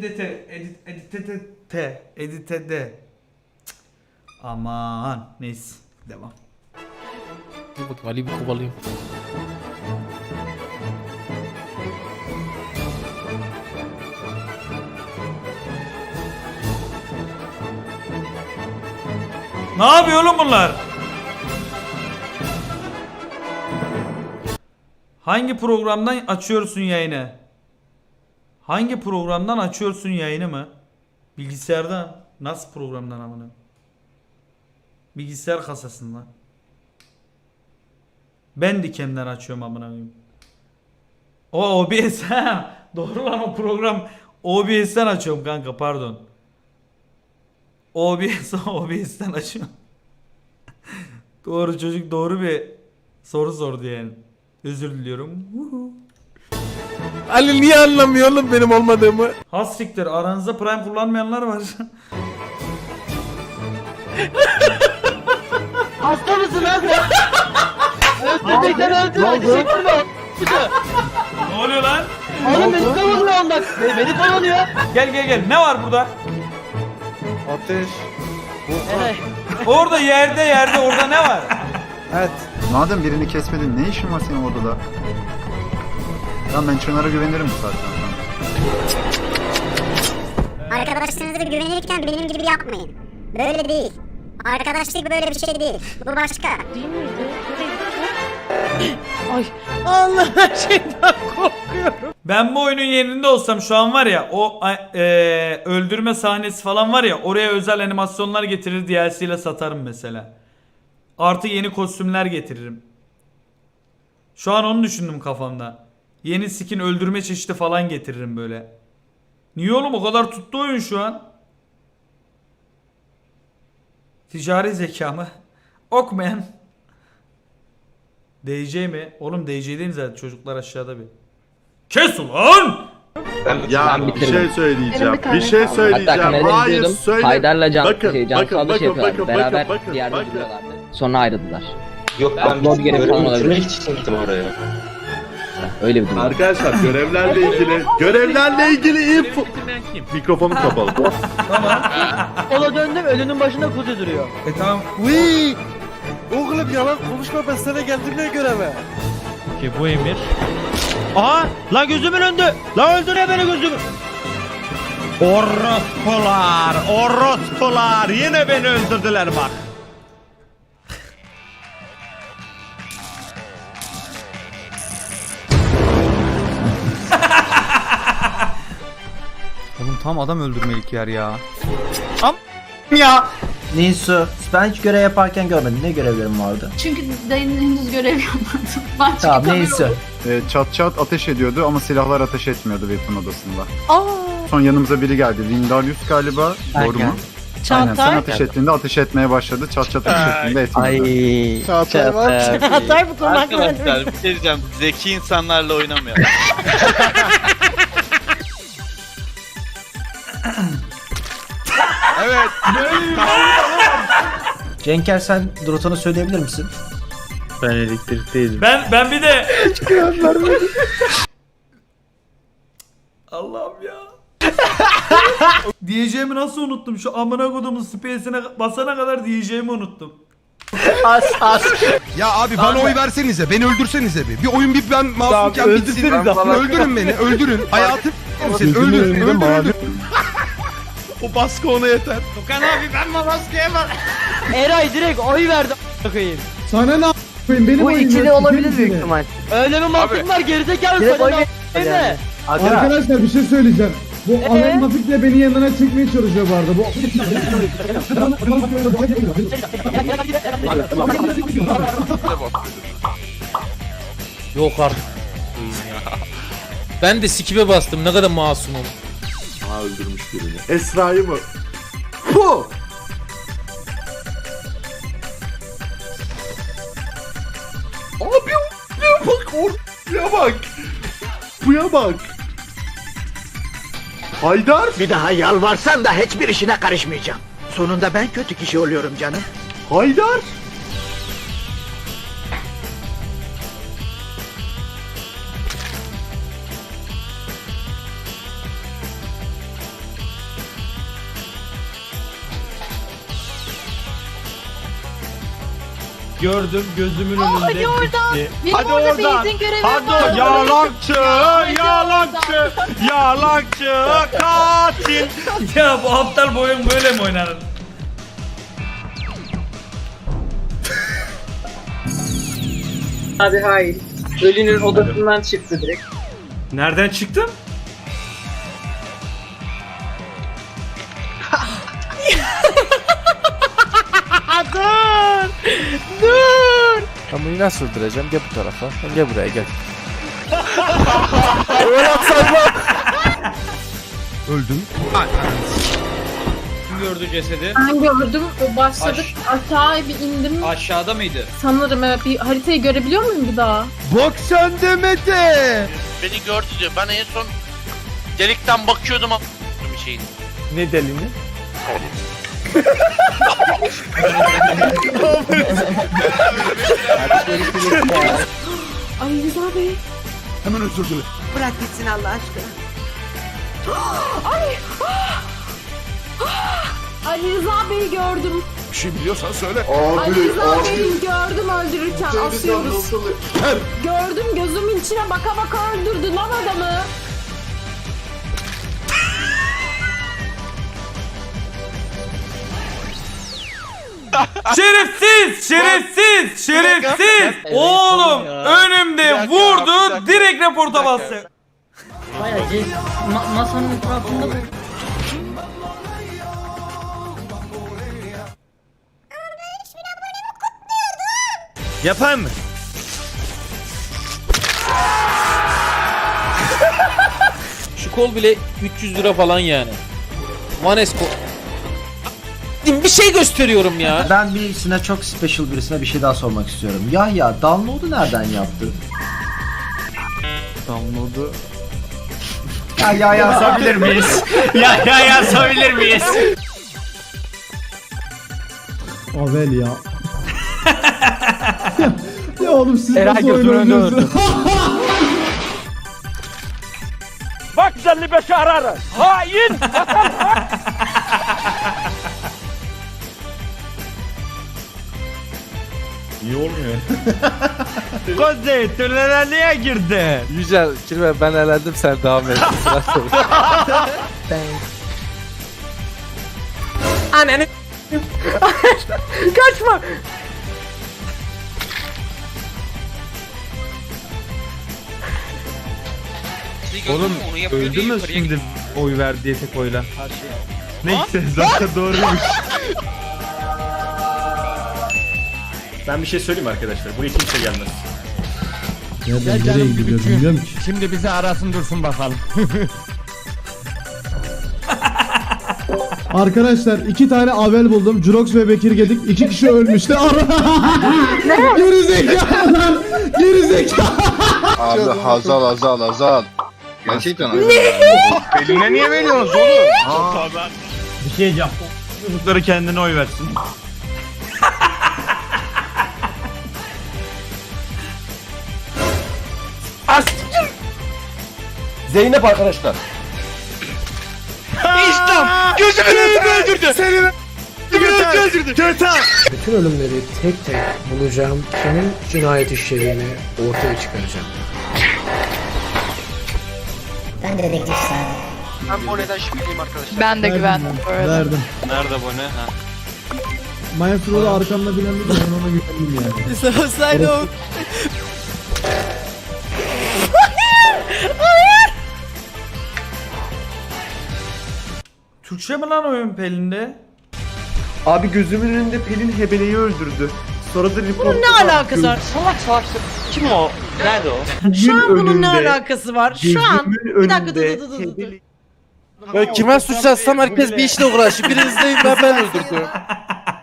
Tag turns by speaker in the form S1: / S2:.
S1: Edite, edit, edite, te, edite de. Cık. Aman neyse devam.
S2: Dur bakayım Ali'yi bir kovalayayım.
S1: Ne yapıyor oğlum bunlar? Hangi programdan açıyorsun yayını? Hangi programdan açıyorsun yayını mı? Bilgisayardan. Nasıl programdan amına? Bilgisayar kasasından. Ben dikemden açıyorum amına koyayım. O OBS. Doğru lan o program OBS'ten açıyorum kanka pardon. OBS OBS'ten açıyorum. doğru çocuk doğru bir soru sordu yani. Özür diliyorum. Vuhu.
S2: Ali niye anlamıyor oğlum benim olmadığımı?
S1: Has siktir aranızda Prime kullanmayanlar var.
S3: Hasta mısın lan sen? Öldürdükten öldürdü. Mi?
S1: ne oluyor lan?
S3: Oğlum beni savunuyor ondan. Beni, savunuyor.
S1: Gel gel gel. Ne var burada?
S4: Ateş.
S1: Orada yerde yerde orada ne var?
S4: Evet.
S5: Madem birini kesmedin ne işin var senin odada? Lan ben Çınar'a güvenirim bu saatten sonra.
S6: Arkadaşlarınıza güvenirken benim gibi yapmayın. Böyle değil. Arkadaşlık böyle bir şey değil. Bu başka.
S3: Allah şeyden korkuyorum.
S1: Ben bu oyunun yerinde olsam şu an var ya o e, öldürme sahnesi falan var ya oraya özel animasyonlar getirir DLC ile satarım mesela. Artı yeni kostümler getiririm. Şu an onu düşündüm kafamda. Yeni skin öldürme çeşidi falan getiririm böyle. Niye oğlum o kadar tuttu oyun şu an? Ticari zeka mı? Okmayan. DJ mi? Oğlum DJ'deyim zaten çocuklar aşağıda bir. Kes ulan!
S7: Ya
S8: Ben
S7: bir şey söyleyeceğim. Bir şey
S8: Hatta
S7: söyleyeceğim. Hayır
S8: izliyordum.
S7: söyle.
S8: Haydar'la Can,
S7: Bakın,
S8: şey, Can
S7: bakın, bakın,
S8: şey yapıyorlardı.
S7: bakın,
S8: Beraber
S7: bakın,
S8: bir yerde
S7: bakın.
S8: duruyorlardı. Sonra ayrıldılar.
S9: Yok ben
S8: Upload
S9: bir
S8: gerek
S9: bölüm
S8: olabilir.
S9: bitirmek için gittim oraya.
S8: Öyle bir durum.
S7: Arkadaşlar görevlerle ilgili görevlerle ilgili info. Mikrofonu kapalı.
S3: Sola döndüm ölünün başında kuzu duruyor.
S1: E tamam.
S4: Uy! Oğlum yalan konuşma ben sana geldim ne göreve?
S2: Ki bu emir. Aha! La gözümün önünde! La öldürüyor beni gözümü! Orospular! Orospular! Yine beni öldürdüler bak.
S4: Oğlum tam adam öldürmelik yer ya.
S10: Nisu, ben hiç görev yaparken görmedim. Ne görevlerim vardı?
S6: Çünkü dayının henüz görev yapmadı. Ben
S10: Tamam neyse.
S5: Ee, çat çat ateş ediyordu ama silahlar ateş etmiyordu weapon odasında. Son yanımıza biri geldi. Vindarius galiba. Doğru mu? Aynen sen ateş ettiğinde ateş etmeye başladı. Çat çat ateş ettiğinde etmiyordu.
S10: Ay.
S4: Çağatay var.
S3: Atar bu konu hakkında.
S9: Arkadaşlar bir şey diyeceğim. Zeki insanlarla oynamayalım.
S10: Cenker sen Drotan'ı söyleyebilir misin?
S2: Ben elektrikteydim.
S1: Ben ben bir de Allah'ım ya. diyeceğimi nasıl unuttum? Şu amına kodumun space'ine basana kadar diyeceğimi unuttum.
S10: As as.
S4: Ya abi bana oy versenize, beni öldürsenize bir. Bir oyun bir ben masumken bitsin. Öldürün beni, öldürün. Hayatım sen öldürün, öldürün. O baskı ona yeter.
S2: Okan abi ben maskeye bak.
S3: Eray direkt oy verdi a**a koyayım.
S4: Sana ne benim
S3: Bu ikili olabilir büyük ihtimal. Öyle mi mantık var gerizekalı sana ne ne?
S4: Arkadaşlar bir şey söyleyeceğim. Bu
S3: Ee?
S4: Mafik'le beni yanına çekmeye çalışıyor bu arada. Bu
S2: Yok artık. ben de sikibe bastım ne kadar masumum.
S7: Ha öldürmüş birini. Esra'yı mı? Hu! Abi ya bak oraya bak. Buya bak. Haydar.
S10: Bir daha yalvarsan da hiçbir işine karışmayacağım. Sonunda ben kötü kişi oluyorum canım.
S7: Haydar.
S2: Gördüm gözümün önünde.
S3: hadi oradan.
S2: bitti.
S3: Benim
S2: Hadi
S3: orada
S2: oradan.
S3: benzin görevim
S2: Hadi
S3: var.
S2: yalancı, yalancı, yalancı, katil.
S1: Ya bu aptal bu oyun böyle mi oynanır?
S3: Abi hayır. Ölünün odasından çıktı direkt.
S1: Nereden çıktın?
S11: Ben bunu nasıl öldüreceğim? Gel bu tarafa. Gel buraya gel.
S5: Öldüm.
S12: Kim gördü cesedi?
S3: Ben gördüm. Başladık. Aşağıya bir indim.
S12: Aşağıda mıydı?
S3: Sanırım evet. Bir haritayı görebiliyor muyum bir daha?
S5: Bak sen demede.
S10: Beni gördü diyor. Ben en son delikten bakıyordum ama bir şeyin.
S11: Ne delini?
S3: Ay Rıza Bey.
S5: Hemen özür dilerim.
S3: Bırak gitsin Allah aşkına. Ay! Ali Rıza Bey'i gördüm.
S5: Bir şey biliyorsan söyle.
S3: Ali Rıza Bey'i gördüm öldürürken asıyoruz. Gördüm gözümün içine baka baka öldürdü lan adamı.
S1: Şerefsiz! Şerefsiz! Şerefsiz! Oğlum önümde vurdu direkt reporta bastı.
S3: Bayağı masanın etrafında
S2: Yapayım mı?
S4: Şu kol bile 300 lira falan yani. Vanes kol. Bir şey gösteriyorum ya.
S10: Ben birisine çok special birisine bir şey daha sormak istiyorum. Ya ya download'u nereden yaptı?
S11: Download'u.
S10: Ya ya yazabilir miyiz?
S1: ya ya yazabilir miyiz?
S2: Avel ya. ya oğlum siz
S11: Eray önünde öldü.
S2: Bak 55 ararı. Hain. Kozey tünele niye girdi?
S11: Yücel, Kirve ben elendim sen devam et.
S3: Ananı Kaçma.
S2: Oğlum öldü mü şimdi oy ver diye tek oyla? Neyse zaten doğruymuş.
S11: Ben bir şey söyleyeyim arkadaşlar. Buraya kimse gelmez.
S2: Nereye gidiyoruz bilmiyorum ki.
S11: Şimdi bizi arasın dursun bakalım.
S2: Arkadaşlar iki tane Avel buldum. Jurox ve Bekir Gedik. iki kişi ölmüştü. Geri zekalılar. Geri.
S12: Abi Hazal Hazal Hazal. Gerçekten
S5: Eline niye veriyorsunuz oğlum?
S2: Bir şey diyeceğim. Çocukları kendine oy versin.
S11: Zeynep arkadaşlar.
S10: Bütün ölümleri tek tek bulacağım. Kimin cinayet işlediğini ortaya çıkaracağım.
S13: Ben de dedektif sahibi.
S10: Ben bu neden şüpheliyim arkadaşlar.
S3: Ben de güvendim bu arada.
S2: Verdim.
S12: Nerede bu ne? Ha.
S2: Maestro'da arkamda bilen bir de ben ona güvendim yani. Orası-
S1: Türkçe mi lan oyun Pelin'de?
S11: Abi gözümün önünde Pelin Hebele'yi öldürdü. Sonra da report
S3: Ne alakası var?
S12: Kim o? Nerede o?
S3: Şu an bunun ne alakası var? Şu an. Bir dakika dur dur dur dur.
S11: Ben kime suç herkes bir işle uğraşıyor. Biriniz değil ben ben öldürdüm.